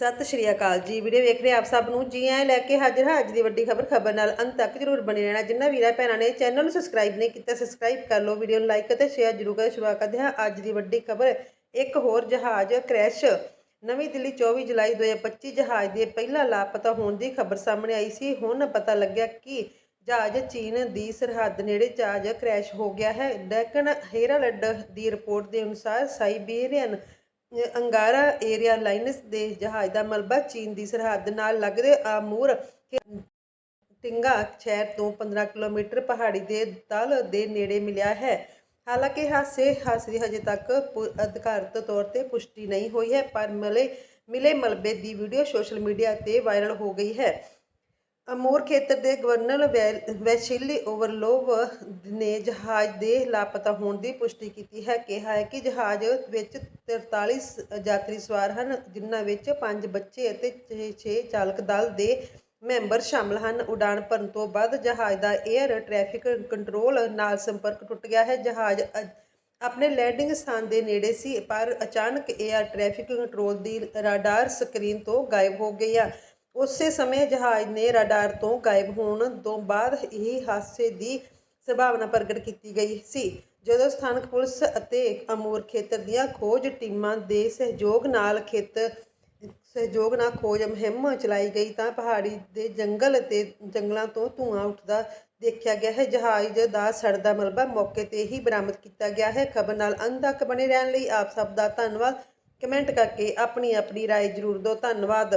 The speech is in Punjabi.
ਸਤਿ ਸ਼੍ਰੀ ਅਕਾਲ ਜੀ। ਵੀਡੀਓ ਵੇਖ ਰਹੇ ਆਪ ਸਭ ਨੂੰ ਜੀ ਆਇਆਂ ਲੈ ਕੇ ਹਾਜ਼ਰ ਹਾਂ। ਅੱਜ ਦੀ ਵੱਡੀ ਖਬਰ ਖਬਰ ਨਾਲ ਅੰਤ ਤੱਕ ਜਰੂਰ ਬਣੇ ਰਹਿਣਾ। ਜਿੰਨਾ ਵੀਰਾਂ ਭੈਣਾਂ ਨੇ ਚੈਨਲ ਨੂੰ ਸਬਸਕ੍ਰਾਈਬ ਨਹੀਂ ਕੀਤਾ ਸਬਸਕ੍ਰਾਈਬ ਕਰ ਲਓ, ਵੀਡੀਓ ਨੂੰ ਲਾਈਕ ਅਤੇ ਸ਼ੇਅਰ ਜਰੂਰ ਕਰ ਸ਼ੁਰੂ ਕਰਦੇ ਹਾਂ ਅੱਜ ਦੀ ਵੱਡੀ ਖਬਰ। ਇੱਕ ਹੋਰ ਜਹਾਜ਼ ਕ੍ਰੈਸ਼ ਨਵੀਂ ਦਿੱਲੀ 24 ਜੁਲਾਈ 2025 ਜਹਾਜ਼ ਦੇ ਪਹਿਲਾ ਲਾਪਤਾ ਹੋਣ ਦੀ ਖਬਰ ਸਾਹਮਣੇ ਆਈ ਸੀ। ਹੁਣ ਪਤਾ ਲੱਗਿਆ ਕਿ ਜਹਾਜ਼ ਚੀਨ ਦੀ ਸਰਹੱਦ ਨੇੜੇ ਜਹਾਜ਼ ਕ੍ਰੈਸ਼ ਹੋ ਗਿਆ ਹੈ। ਡੈਕਨ ਹੈਰਾਲਡ ਦੀ ਰਿਪੋਰਟ ਦੇ ਅਨੁਸਾਰ ਸਾਈਬੇਰੀਅਨ ਅੰਗਾਰਾ ਏਰੀਆ ਲਾਈਨਸ ਦੇ ਜਹਾਜ਼ ਦਾ ਮਲਬਾ ਚੀਨ ਦੀ ਸਰਹੱਦ ਨਾਲ ਲੱਗਦੇ ਆਮੂਰ ਟਿੰਗਾ ਸ਼ਹਿਰ ਤੋਂ 15 ਕਿਲੋਮੀਟਰ ਪਹਾੜੀ ਦੇ ਤਲ ਦੇ ਨੇੜੇ ਮਿਲਿਆ ਹੈ। ਹਾਲਾਂਕਿ ਹਾਸੇ ਹਾਸੇ ਹਜੇ ਤੱਕ ਪੁ- ਅਧਿਕਾਰਤ ਤੌਰ ਤੇ ਪੁਸ਼ਟੀ ਨਹੀਂ ਹੋਈ ਹੈ, ਪਰ ਮਲੇ, ਮਿਲੇ ਮਲਬੇ ਦੀ ਵੀਡੀਓ ਸੋਸ਼ਲ ਮੀਡੀਆ ਤੇ ਵਾਇਰਲ ਹੋ ਗਈ ਹੈ। ਅਮੂਰ ਖੇਤਰ ਦੇ ਗਵਰਨਰ ਵੈ- ਵੈਸ਼ਿਲੀ ਓਵਰਲੋਵ ਨੇ ਜਹਾਜ਼ ਦੇ ਲਾਪਤਾ ਹੋਣ ਦੀ ਪੁਸ਼ਟੀ ਕੀਤੀ ਹੈ। ਕਿਹਾ ਹੈ ਕਿ ਜਹਾਜ਼ ਵਿੱਚ 43 ਯਾਤਰੀ ਸਵਾਰ ਹਨ, ਜਿਨ੍ਹਾਂ ਵਿੱਚ 5 ਬੱਚੇ ਅਤੇ 6 ਚਾਲਕ ਦਲ ਦੇ ਮੈਂਬਰ ਸ਼ਾਮਲ ਹਨ। ਉਡਾਣ ਭਰਨ ਤੋਂ ਬਾਅਦ ਜਹਾਜ਼ ਦਾ 에ਅਰ ਟ੍ਰੈਫਿਕ ਕੰਟਰੋਲ ਨਾਲ ਸੰਪਰਕ ਟੁੱਟ ਗਿਆ ਹੈ। ਜਹਾਜ਼ ਅ- ਆਪਣੇ ਲੈਂਡਿੰਗ ਸਥਾਨ ਦੇ ਨੇੜੇ ਸੀ, ਪਰ ਅਚਾਨਕ 에ਅਰ ਟ੍ਰੈਫਿਕ ਕੰਟਰੋਲ ਦੀ ਰਾਡਾਰ ਸਕਰੀਨ ਤੋਂ ਗਾਇਬ ਹੋ ਗਈ ਆ ਉਸੇ ਸਮੇਂ ਜਹਾਜ਼ ਨੇ ਰਾਡਾਰ ਤੋਂ ਗਾਇਬ ਹੋਣ ਤੋਂ ਬਾਅਦ ਇਹ ਹਾਦਸੇ ਦੀ ਸੰਭਾਵਨਾ ਪ੍ਰਗਟ ਕੀਤੀ ਗਈ ਸੀ ਜਦੋਂ ਸਥਾਨਕ ਪੁਲਿਸ ਅਤੇ ਅਮੂਰ ਖੇਤਰ ਦੀਆਂ ਖੋਜ ਟੀਮਾਂ ਦੇ ਸਹਿਯੋਗ ਨਾਲ ਖੇਤਰ ਸਹਿਯੋਗ ਨਾਲ ਖੋਜ ਮੁਹਿੰਮ ਚਲਾਈ ਗਈ ਤਾਂ ਪਹਾੜੀ ਦੇ ਜੰਗਲ ਅਤੇ ਜੰਗਲਾਂ ਤੋਂ ਧੂਆਂ ਉੱਠਦਾ ਦੇਖਿਆ ਗਿਆ ਹੈ ਜਹਾਜ਼ ਦਾ ਸੜਦਾ ਮਲਬਾ ਮੌਕੇ ਤੇ ਹੀ ਬਰਾਮਦ ਕੀਤਾ ਗਿਆ ਹੈ ਖਬਰ ਨਾਲ ਅੰਤ ਤੱਕ ਬਣੇ ਰਹਿਣ ਲਈ ਆਪ ਸਭ ਦਾ ਧੰਨਵਾਦ ਕਮੈਂਟ ਕਰਕੇ ਆਪਣੀ ਆਪਣੀ رائے ਜ਼ਰੂਰ ਦਿਓ ਧੰਨਵਾਦ